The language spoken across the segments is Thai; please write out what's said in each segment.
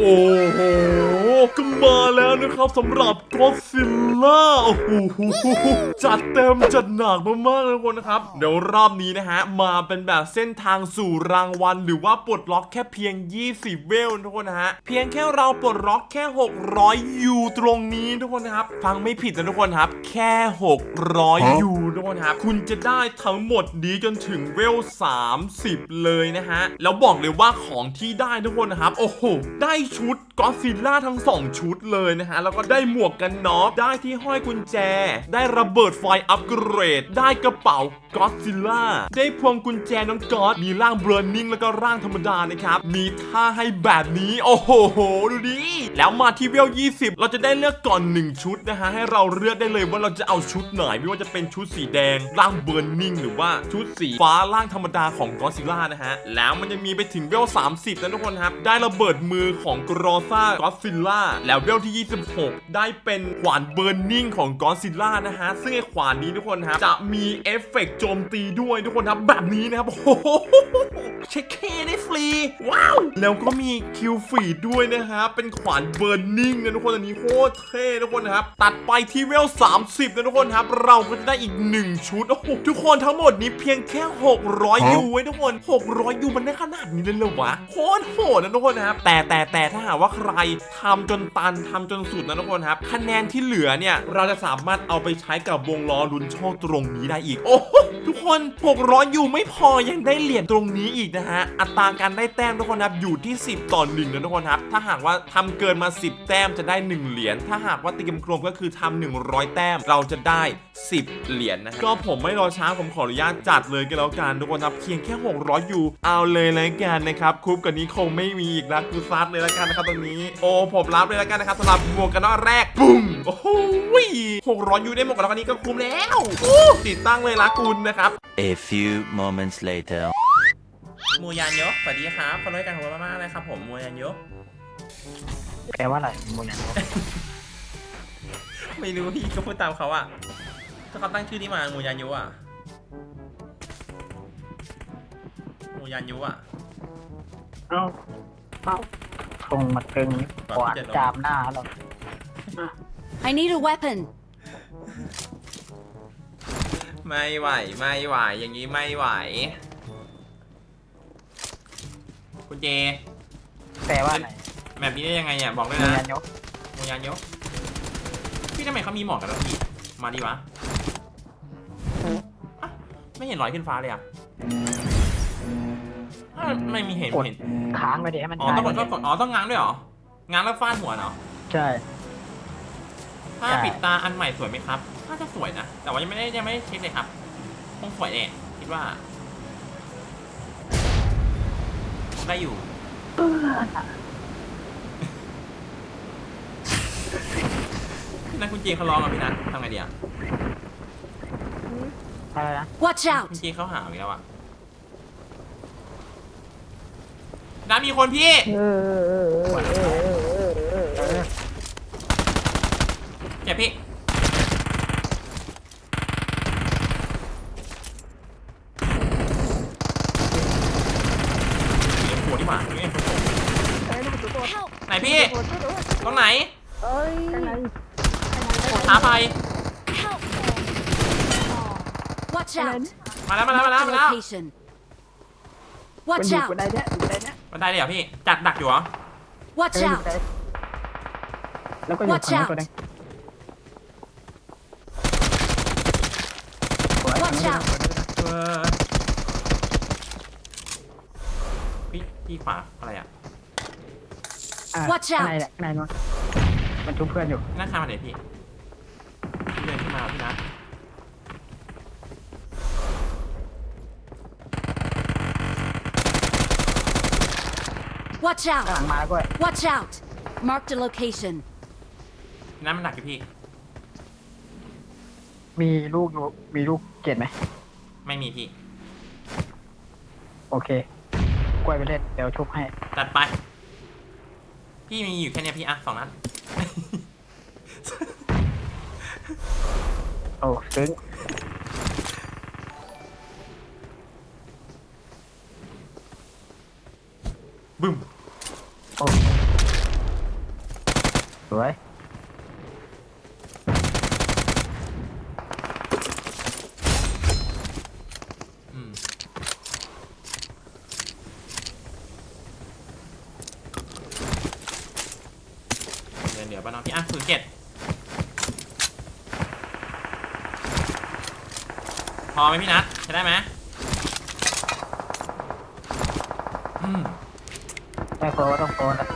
โอ้โหก็มาแล้ว นะครับสำหรับก็ซิลล่าโอ้โหจัดเต็มจัดหนักมากๆเลยทุกคนนะครับ เดี๋ยวรอบนี้นะฮะ มาเป็นแบบเส้นทางสู่รางวัล หรือว่าปลดล็อกแค่เพียง 20 เวลทุกคนนะฮะ เพียงแค่เราปลดล็อกแค่ 600 ยูตรงนี้ทุกคนนะครับ ฟังไม่ผิดนะทุกคนครับ แค่ 600 ยูทุกคนครับ คุณจะได้ทั้งหมดนี้จนถึงเวล 30 เลยนะฮะ แล้วบอกเลยว่าของที่ได้ทุกคนนะครับ โอ้โห ได้ชุดก็ซิลล่าทั้ง 2 ชุดเลยนะฮะ แล้วก็ได้หมวกกันน็อกได้ที่ห้อยกุญแจ ได้ระเบิดไฟอัปเกรด ได้กระเป๋าก็ซิลล่าได้พวงกุญแจน้องก๊อตมีร่างเบรนนิ่งแล้วก็ร่างธรรมดานะครับ มีท่าให้แบบนี้ โอ้โห ดูดิแล้วมาที่เวล 20 เราจะได้เลือกก่อน 1 ชุดนะฮะ ให้เราเลือกได้เลยว่าเราจะเอาชุดไหน ไม่ว่าจะเป็นชุดสีแดง ร่างเบรนนิ่งหรือว่าชุดสีฟ้าร่างธรรมดาของก็ซิลล่านะฮะ แล้วมันจะมีไปถึงเวล 30 นะทุกคนครับ ได้ระเบิดมือของกรอซ่าก็ซิลล่าแล้วเวลที่26ได้เป็นขวานเบรนนิ่งของก็ซิลล่านะฮะ ซึ่งไอ้ขวานนี้ทุกคนครับ จะมีเอฟเฟกต์โจมตีด้วยทุกคนครับ แบบนี้นะครับ โอ้โหเช็คเคได้ฟรี ว้าว แล้วก็มีคิวฟีดด้วยนะฮะ เป็นขวานเบิร์นนิ่งนะทุกคนอันนี้โคตรเท่ทุกคนนะครับ ตัดไปที่เวล 30 นะทุกคนครับ เราก็จะได้อีก 1 ชุดโอ้โหทุกคนทั้งหมดนี้เพียงแค่ 600 ยูไว้ทุกคน 600 ยูมันได้ขนาดนี้เลยเหรอวะโคตรโหดนะทุกคนนะครับแต่แต่แต่ถ้าหากว่าใครทำจนตันทำจนสุดนะทุกคนครับ คะแนนที่เหลือเนี่ย เราจะสามารถเอาไปใช้กับวงล้อลุ้นโชคตรงนี้ได้อีก โอ้โหทุกคน 600ยูไม่พอยังได้เหรียญตรงนี้อีกนะฮะ อัตราการได้แต้มทุกคนครับอยู่ที่ 10 ต่อ1นะทุกคนครับ ถ้าหากว่าทำเกินมา 10 แต้มจะได้ 1 เหรียญ ถ้าหากว่าตีกลมก็คือทำ100 แต้มเราจะได้ 10 เหรียญนะก็ผมไม่รอช้าผมขออนุญาตจัดเลยก็แล้วกันทุกคนครับเพียงแค่ 600ยูเอาเลยแล้วกันนะครับคุปกับนี้คงไม่มีอีกแล้วคือซัดเลยแล้วกันนะครับตรงนี้ โอ้ผมรับเลยแล้วกันนะครับสำหรับมวกกันน็อกแรกปุ้งโอ้โห600ยูได้หมวกกันน็อกอันนี้ก็คุ้มแล้วอู้ติดตั้งเลยละคุณนะครับ A few moments later. มูยานโยสวัสดีครับขอด้วยกันของมากๆเลยครับผมมูยานโยแปลว่าอะไรโมยันไม่รู้พี่ก็พูดตามเขาอะถ้าเขาตั้งชื่อนี้มามูยานโยอะมูยานโยอะเอ้าเอ้าคงมาตึงขวานจามหน้าเรา I need a weapon. ไม่ไหว ไม่ไหว อย่างนี้ไม่ไหว คุณเจแปลว่าอะไรแบบนี้ได้ยังไงเนี่ย บอกด้วยโมนะยันยกมูยานโยพี่ทำไมเขามีหมอกกันแล้วพี่ มาดีวะอะไม่เห็นลอยขึ้นฟ้าเลยอะอะไม่มีเห็นกดเห็น ค้างไปดิให้มันอ๋อ ต้องกดต้องกดอ๋อ ต้องง้างด้วยเหรอ ง้างแล้วฟาดหัวเนาะใช่ ถ้าใช่ปิดตาอันใหม่สวยไหมครับน่าจะสวยนะ แต่ว่ายังไม่ได้ยังไม่ได้เช็คเลยครับคงสวยแน่คิดว่าคงได้อยู่ นั่นคุณเจเขาร้องอะพี่นัททำไงดีอะ อะไรนะ Watch out! คุณเจเขาหาอีกแล้วอะน้ามีคนพี่ เจ็บพี่เอ็มโฟดีกว่าเอ็มโฟ Help! ไหนพี่ ตรงไหนท้าไป Help! Watch out! มาแล้วมาแล้วมา Mark แล้ว the มาแล้ว location. มัน Watch อยู่ out! กูได้เนี่ยอยู่ได้เนี่ยมันได้เลยเหรอพี่ จัดดักอยู่เหรอ Watch เอออยู่ out! ได้แล้วก็อยู่ Watch ฝั่งนู้น out ตัวหนึงสวย Watch ฝั่งนู้น out เออพี่พี่ขวาอะไรอะอะ Watch ข้าง out ในแหละข้างในนู้นมันทุบเพื่อนอยู่นั่งข้ามมาไหนพี่พี่เดินขึ้นมาพี่นัท Watch ข้างหลั out! งมาด้วย Watch out! Mark the location. พี่นัทมันดักอยู่พี่ มีลูกอยู่มีลูกเจ็ดไหม ไม่มีพี่ โอเคกล้วยไปเล่นเดี๋ยวชุบให้จัดไป พี่มีอยู่แค่เนี้ยพี่อะสองนัด โอ้ซึ้ง โอ้สวยอืมเดี๋ยวเดี๋ยวป้าน้องพี่อะศูนย์เจ็ดพอไหมพี่นัทใช้ได้ไหมอืม ไม่ โฟต้องโฟนะ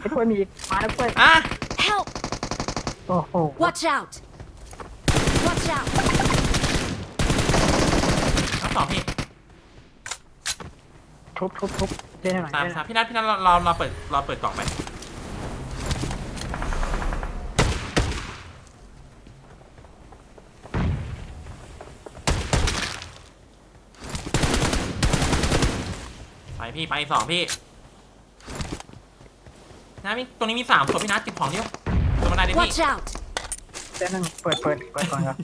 ไอ้กล้วยมีอีกมาแล้วกล้วย อะ Help! โอ้โห Watch out! Watch out! ทั้งสองพี่ทุบทุบทุบเล่นให้หน่อยสามเล่นให้หสาน่อยมพี่นัทพี่นัทเราเราเราเปิดเราเปิดกล่องไป ไปพี่ไปสองพี่นะมีตรงนี้มีสามศพพี่นัทเก็บของดิวตัวบันไดดิพี่ Watch out! เล่นหนึ่งเปิดเปิดเปิดก่อนครับ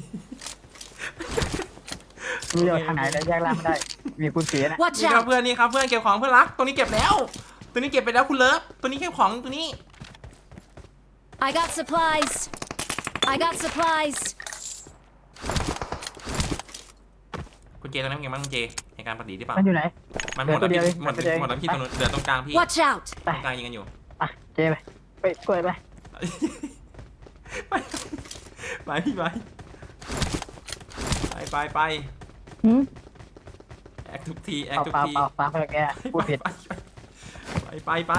มีเดียวทางไหนแล้วแยกล่างไม่ได้ มีคุณเสียนะ Watch นี่ครับ out! เพื่อนนี่ครับเพื่อนเก็บของเพื่อนรักตัวนี้เก็บแล้ว ตัวนี้เก็บไปแล้วคุณเลิฟตัวนี้เก็บของตัวนี้ I got supplies! I got supplies! คุณเจตอนนั้นเป็นไงบ้างคุณเจใน การปฏิหรือเปล่ามันอยู่ไหน มันหมดแล้วเหลืพี่อตัวเดียวหมดเหลือตัวเดียวหมดแล้วพี่ตรงนู้นเหลือตรงกลางพี่ Watch out! ตรงกลางยิงกันอยู่ อะเจไปไปกล้วยไปไปไปพี่ไปไปไปไปหืมแอคทุกทีแอคเปล่าทุกเปล่าทีเปล่าฟังไปแกพูดผิดไปไปไป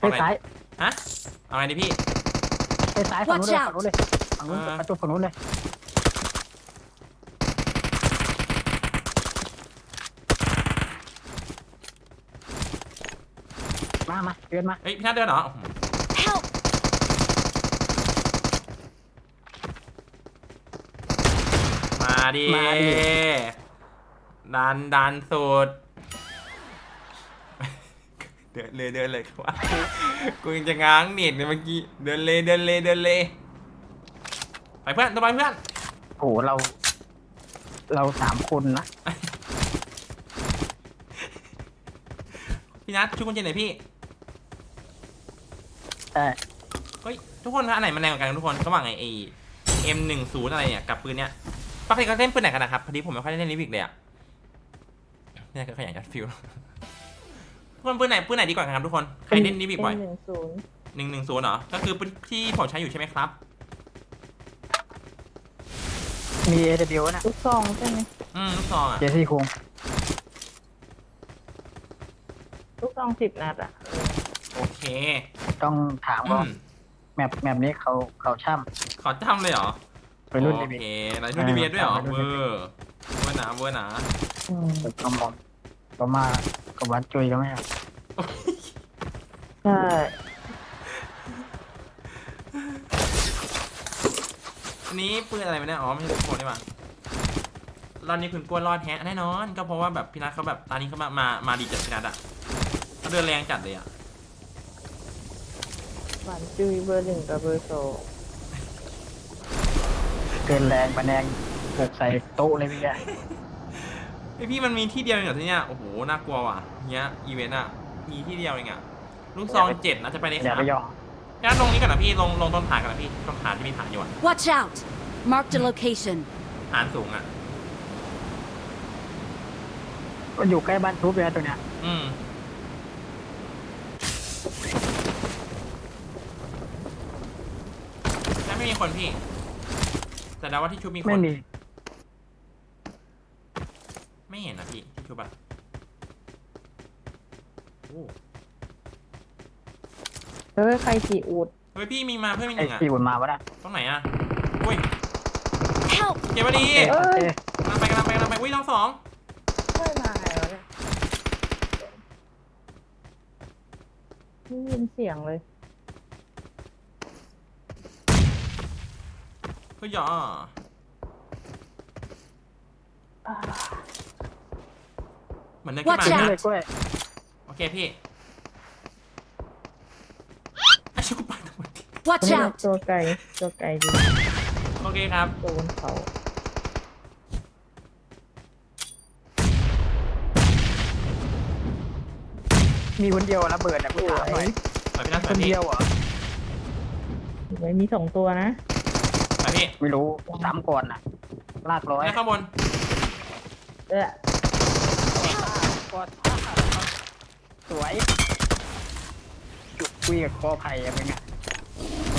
ไปซ้ายฮะเอาไงดีพี่ไปซ้ายฝั่งนู้นเลย Watch out ฝั่งนู้นเลยฝั่งนู้นเออประตูฝั่งนู้นเลย มามาเดินมาเฮ้ยพี่นัทเดินเหรอ Help! มาดิมาดิ ดันดันสุดเดินเลยเดินเลยว่ากูยังจะง้างเน็ตเลยเมื่อกี้เดินเลยเดินเลยเดินเลยไปเพื่อนตัวไปเพื่อนโอ้โหเรา เราสามคนนะพี่นัทช่วยคุณเจนหน่อยพี่แต่ เฮ้ยทุกคนคะอันไหนมันแรงกว่ากันทุกคนระหว่างไอ้เอ็มหนึ่งศูนย์อะไรเนี่ยกับปืนเนี้ยปกติเขาเล่นปืนไหนกันนะครับพอดีผมไม่ค่อยได้เล่นลิวิกเลยอะเนี่ยคือขยันจัดฟิวทุกคนปืนไหนปืนไหนดีกว่ากันครับทุกคนใครเล่นลิวิกบ่อยหนึ่งศูนย์หนึ่งหนึ่งศูนย์เหรอก็คือปืนที่ผมใช้อยู่ใช่ไหมครับ มี AW นะลูกซองใช่ไหมอืมลูกซองอะเจซี่คุงลูกซองสิบนัดอะ โอเคต้องถามอืว่ามแมปแมปนี้เขาเขาช่ขอจำเลยเหรอำไปรุ่นโอดีเคบีอะไรรุ่นดีบีด้วยเหรอไปรุ่เวน DBS อร์เวอร์หนาเวอร์หนาอืมกระหม่อมก็มากับวัดจุยก็ไม่เอาใช่อันนี้ปืนอะไรมาเนี่ยอ๋อไม่ใช่ลูกโป่งนี่หว่ารอบนี้คุณกลัวรอดแฮะแน่นอน ก็เพราะว่าแบบพี่นัทเขาแบบตอนนี้เขามามามาดีจัดพี่นัทอะเขาเดินแรงจัดเลยอะ หวานจุยเบอร์หนึ่งกับเบอร์สองเกินแรงปะแนงเกิดใส่โต๊ะเลยพี่แกไอพี่มันมีที่เดียวเองเหรอที่เนี้ยโอ้โหน่ากลัวว่ะเนี้ยอีเวนต์อะมีที่เดียวเองอะลูกซองเจ็ดนะจะไปในอย่าขาไปยอมพี่นัทลงนี้ก่อนนะพี่ลงลงต้นฐานก่อนนะพี่ต้นฐานที่มีฐานอยู่อะ Watch out! Marked a location. ฐานสูงอะก็อยู่ใกล้บ้านทุบเลยนะตัวเนี้ยอืมแต่ ไม่มีคนพี่ แต่เดาว่าที่ชุบมีคน ไม่มี ไม่เห็นนะพี่ที่ชุบอะโอ้เฮ้ยใครขี่อูดเฮ้ยพี่มีมาเพิ่มอีกหไอ้นึ่งอะที่อุ่นมาวะนะตรงไหนอะอุ้ย Help! เก็บมาดีเอ้ยกำลังไปกำลังไปกำลังไปอุ้ยน้องสองเฮ้ยมาไงวะเนี่ยไม่ยินเสียงเลย พี่ยอย่มันนึกขึ้นมานนะล้วโอเคพี่ไอ้ชิคุปาทำไ Watch out! ตัวไกลตัวไกลดีโอเคครับโดนเขามีคนเดียวระเบิดนะกูถามหน่อยคนเดียวเหรอไว้มีสองตัวนะ ไปพี่ไม่รู้สามก่อนน่ะ ลากร้อยนี่ข้างบนเออกดสวยจุดคุยกับกอไผ่อะเป็นไง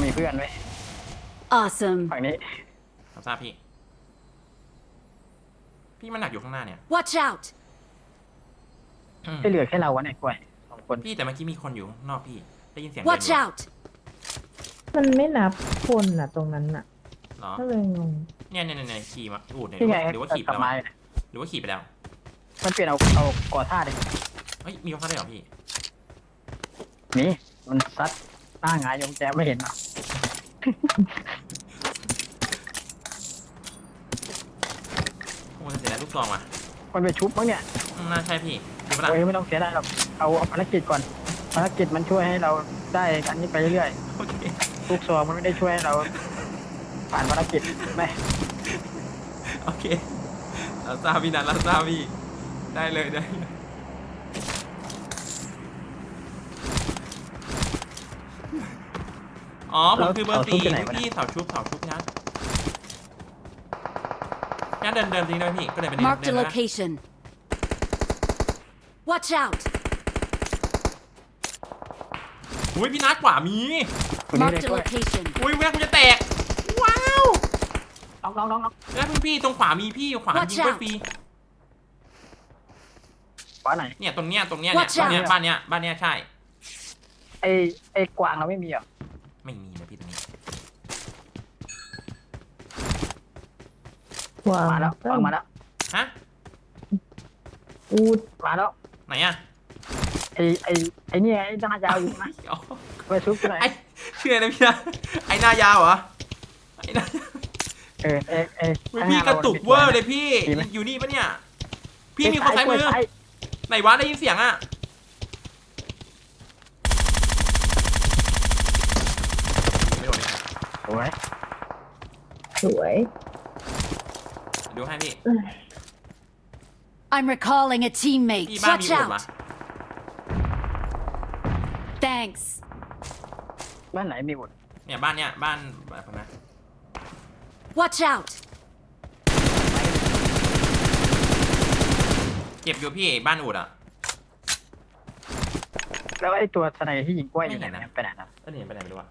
มีเพื่อนไว้ย Awesome. ฝั่งนี้รับทราบพี่ พี่มันหนักอยู่ข้างหน้าเนี่ย Watch out! อืมไม่เหลือแค่เราวะเนี่ยกล้วยสองคน พี่แต่เมื่อกี้มีคนอยู่ข้างนอกพี่ ได้ยินเสียง Watch เดิน out! มันไม่นับคนอะ ตรงนั้นอะ เหรอก็เลยงง เนี่ยเนี่ยเนี่ยขี่มาอูดเนี่ยที่ไงหรือว่าขี่ไปกลับแล้วมาอะหรือว่าขี่ไปแล้ว มันเปลี่ยนเอาเอาก่อท่าดิเฮ้ย มีข้อได้เหรอพี่นี่มันซัดหน้าหงายยงแจไม่เห็นเหรอโอ้ยเสียดายลูกซองว่ะมันไปชุบมั้งเนี่ยอืมน่าใช่พี่ดูปะล่ะโอ้ยไม่ต้องเสียได้หรอกเอาเอาภารกิจก่อนภารกิจมันช่วยให้เราได้อันนี้ไปเรื่อยโอเคๆลูกซองมันไม่ได้ช่วยให้เรา ผ่านภารกิจไม่โอเครับทราบพี่นัทรับทราบพี่ ได้เลยได้เลยอ๋อผมคือเบอร์สี่พี่เสาชุบเสาชุบพี่นัทพี่นัทเดินเดินจริงด้วยพี่ก็เลยเป็น Marked เดิ a นนะ location. Watch out! อุ้ยพี่นัทขวามี คนนี้เลย Marked a กล้วย location. อุ้ยแม่คุณจะแตกว้าวน้ องน้องน้องน้องแล้วพี่พี่ตรงขวามีพี่ขวา Watch ยิงไป out ฟรีขวาไหนเนี่ยตรงเนี้ยตรงเนี้ยเนี่ย Watch บ้านเนี้ย out บ้านเนี้ยบ้านเนี้ยใช่ ไอไอกวางเราไม่มีเหรอไม่มีเลยพี่ตรงนี้ว้าวมาแล้ววางมาแล้วฮะ อูดมาแล้วไหนอะไอไอไอนี่ไงไอ้หน้ายาวอยู่นะอ๋อไปชุบหน่อยไอ้ชื่ออะไรนะพี่นะไอ้หน้ายาวเหรอไอ้หน้า เออเออเออเฮ้ยพี่กระตุกเวอร์เลยพี่ดีไหมอยู่นี่ปะเนี่ย พี่มีคนซ้ายมือซ้ายไหนวะได้ยินเสียงอะไม่โดนเลยครับโอ้ยสวย ดูให้พี่ I'm recalling a พี่ teammate. บ้านมี Watch อุดวะ out! Thanks. บ้านไหนมีอุดเนี่ยบ้านเนี้ยบ้านแบบนะ Watch out! เก็บอยู่พี่บ้านอุดอะแล้วไอตัวสไนที่ยิงกล้วยอยู่ไหนไม่เห็นนะไปไหนนะก็เนี่ยไปไหนไม่รู้อะ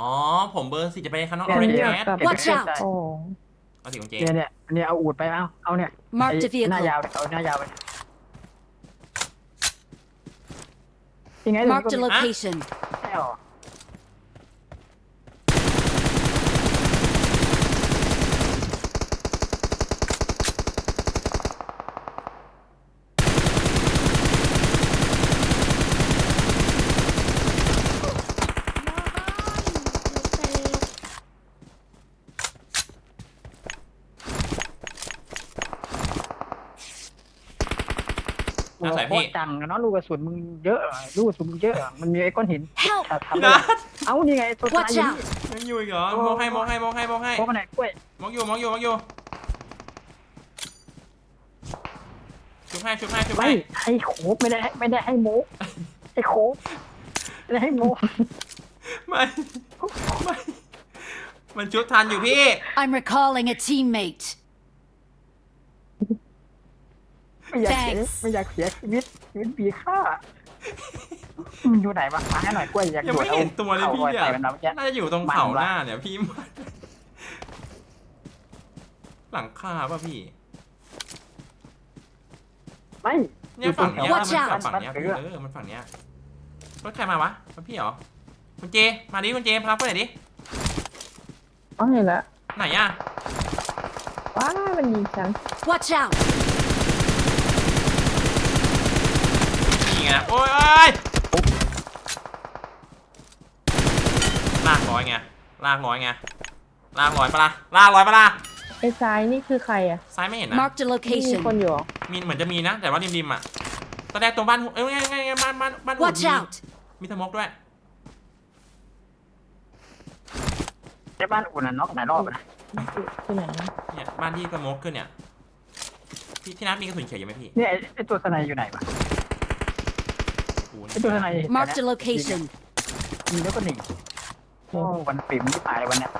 อ๋อ ผมเบอร์สี่จะไปคานอออัเรนนนี้จ์เอาแมสกลับ Watch out ของเอาสีของเจเนี่ยเนี่ยอันนี้เอาอูดไปเอาเอาเนี่ย Marked a ไอ้หน้า vehicle. ยาวเอาหน้ายาวไปยังไง Marked a ไม่ location. เอาน่าใส่ โค พี่ ตร จังอะเนาะลูกกระสุนมึงเยอะอะลูกกระสุนมึงเยอะอะมันมีไอ้ก้อนหิน Help! ถ้าทำพี่ได้นัทเอานี่ไงตัวท้าย Watch อยู่ out! ยังอยู่อีกเหรอมองให้มองให้มองให้มองให้เพราะมันไหนกล้วยมองอยู่มองอยู่มองอยู่ชุบให้ชุบให้ชุบไม่ให้ให้โคบไม่ได้ให้ไม่ได้ให้โมกให้โคบไม่ได้ให้โมกไม่ไม่มันชุบทันอยู่พี่ I'm recalling a teammate. ไม่อยากเสีย Thanks ไม่อยากเสียชีวิตชีวิตมีค่ามันอยู่ไหนวะมาให้หน่อยกล้วยอยากยังโดดไม่เอาเห็นตัวเลยพี่อาเนี่ยใส่มันเอาเมื่อกี้น่าจะอยู่ตรงเขาหน้าเนี่ยพี่ หลังคาป่ะพี่ ไม่ เนี่ยฝั่งเนี้ย Watch มัน out ฝั่งเนี้ยพี่เออมันฝั่งเนี้ยรถใครมาวะรถพี่เหรอคุณเจ มาดิคุณเจพาไปไหนอยดิอ๋อเห็นละไหนอะว้ามันยิงฉัน Watch out! นี่ไง โอ้ยโอ้ยลากร้อยไง ลากร้อยไง ลากร้อยปะล่ะ ลากร้อยปะล่ะไอ้ซ้ายนี่คือใครอะซ้ายไม่เห็นนะ Marked a มี location. คนอยู่เหรอมีเหมือนจะมีนะ แต่ว่าริมๆอะตอนแรกตรงบ้านเอ้ยไงไงไงบ้านบ้านบ้านอุ่น Watch มี out! มีสโมกด้วยในบ้านอุ่นน่ะน็อกหลายรอบอะนะคือคือไหนนะเนี่ยบ้านที่สโมกขึ้นเนี่ย พี่ที่นัทมีกระสุนเขียวอยู่ไหมพี่ เนี่ยไอ้ไอตัวสไนอยู่ไหนวะ กูไอตัวสไน Marked a location. มีแล้วก็หนีโอ้วันปิ่มที่ตายเลยวันเนี้ย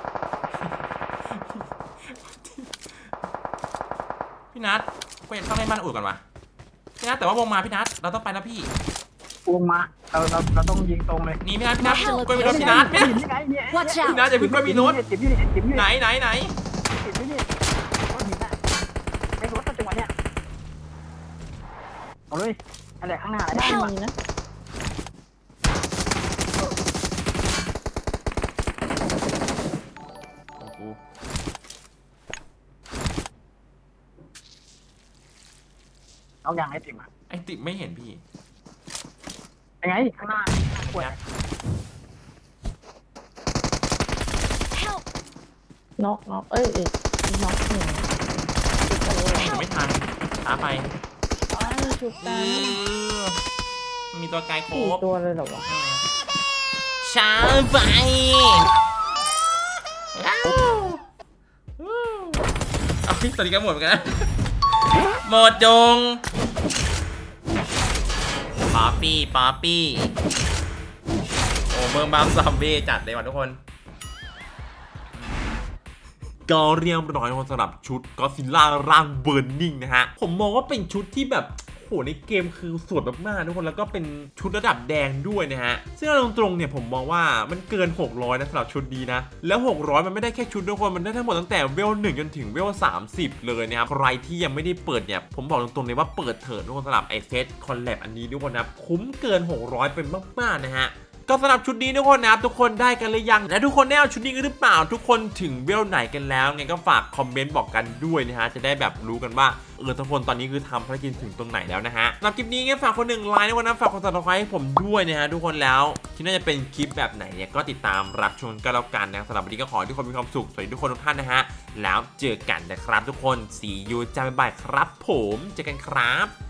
พี่นัทกูอยากเข้าในบ้านอู่ก่อนวะพี่นัทแต่ว่าวงมาพี่นัทเราต้องไปแล้วพี่ วงมาเราเราเราต้องยิงตรงเลยนี่พี่นัทพี่นัท Mark the กล้วยมีรถพี่นัทพี่นัทนี่ไงเนี่ย Watch พี่ out! นัทอย่าเพิ่งกล้วยมีรถจิบอยู่นี่จิบอยู่ไหนนี่ไหนไหนจิบอยู่นี่รถหินน่ะไม่รถจังหวะเนี้ยเอาเลยอะไรข้างหน้าอะไรบ้าข้างหลังนนี้นะ เอาอย่างไอติมอะไอติไม่เห็นพี่ยังไงข้างหน้าปวด Help! น็อกน็อกเอ้ยเอ้ยน็อกหนึ่งไม่ทันช้าไปอ้าวชุบเอกันอมีตัวไกลโคสี่บตัวเลยเหรอวะช้าไปเอาพี่ตอนนี้ก็หมดเหมือนกันนะหมดจง ป๊อปปี้ป๊อปปี้โอ้เมืองบามซอมบี้จัดเลยว่ะทุกคนก็เรียบร้อยแล้วสำหรับชุดก็ซิล่าร่างเบิร์นนิ่งนะฮะ ผมมองว่าเป็นชุดที่แบบ โหในเกมคือสวยมากๆทุกคนแล้วก็เป็นชุดระดับแดงด้วยนะฮะซึ่งเราตรงๆเนี่ยผมมองว่ามันเกิน 600นะสำหรับชุดดีนะ แล้ว 600 มันไม่ได้แค่ชุดทุกคนมันได้ทั้งหมดตั้งแต่เวล1จนถึงเวล30เลยนะครับใครที่ยังไม่ได้เปิดเนี่ยผมบอกตรงๆเลยว่าเปิดเถิดทุกคนสำหรับไอเซตคอลแลบอันนี้ทุกคนนะครับคุ้มเกิน 600 เป็นมากๆนะฮะ ก็สำหรับชุดนี้ทุกคนนะครับทุกคนได้กันหรือยังและทุกคนได้เอาชุดนี้กันหรือเปล่า ทุกคนถึงเวลไหนกันแล้วไงก็ฝากคอมเมนต์บอกกันด้วยนะฮะจะได้แบบรู้กันว่าเออทุกคนตอนนี้คือทำภารกิจถึงตรงไหนแล้วนะฮะสำหรับคลิปนี้ไงฝากคนหนึ่งไลน์ในวันนั้นฝากคนสับสไครต์ให้ผมด้วยนะฮะทุกคนแล้วที่น่าจะเป็นคลิปแบบไหนเนี่ยก็ติดตามรับชมกันแล้วกันนะสำหรับวันนี้ก็ขอให้ทุกคนมีความสุขสวัสดีทุกคนทุกท่านนะฮะแล้วเจอกันนะครับทุกคนสียูจ้าบ๊ายบายครับ ผมเจอกันครับ